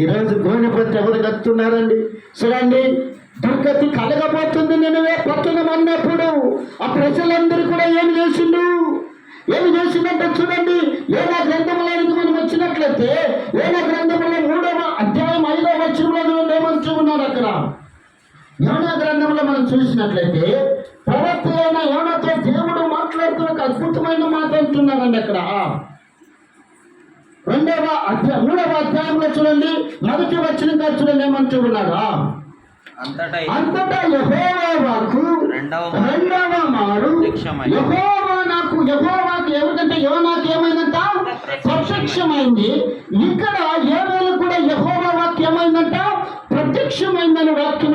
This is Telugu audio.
ఈరోజు గోనెపత్తి ఎవరు కట్టున్నారండి చూడండి దుర్గతి కలగబోతుంది నేనువే పట్టణం అన్నప్పుడు. ఆ ప్రజలందరూ కూడా ఏమి చేసిండు? ఏమి చేసిందంటే చూడండి ఏనా గ్రంథంలోనికి మనం వచ్చినట్లయితే ఏనా గ్రంథంలో మూడవ అధ్యాయం ఐదవ వచ్చిన చూడండి ఏమని అక్కడ. యోనా గ్రంథంలో మనం చూసినట్లయితే ప్రవక్త అయిన యోనతో దేవుడు మాట్లాడుతూ ఒక అద్భుతమైన మాట అంటున్నారండి అక్కడ. రెండవ అధ్యాయం మూడవ అధ్యాయంలో చూడండి. మొదటి వచ్చిన చూడండి. ఏమంటూ ఉన్నాడు? అంతటా అంతటా యెహోవా వాకు రెండవ రెండవ మారు. ప్రత్యక్షమై. యెహోవా నాకు యెహోవాకు ఎవరికంటే యోనాకు ఏమైందంట? ప్రత్యక్షమైంది. ఇక్కడ ఏ కూడా యెహోవా వాక్యం ఏమైందంట? ప్రత్యక్షమైందని వాక్యం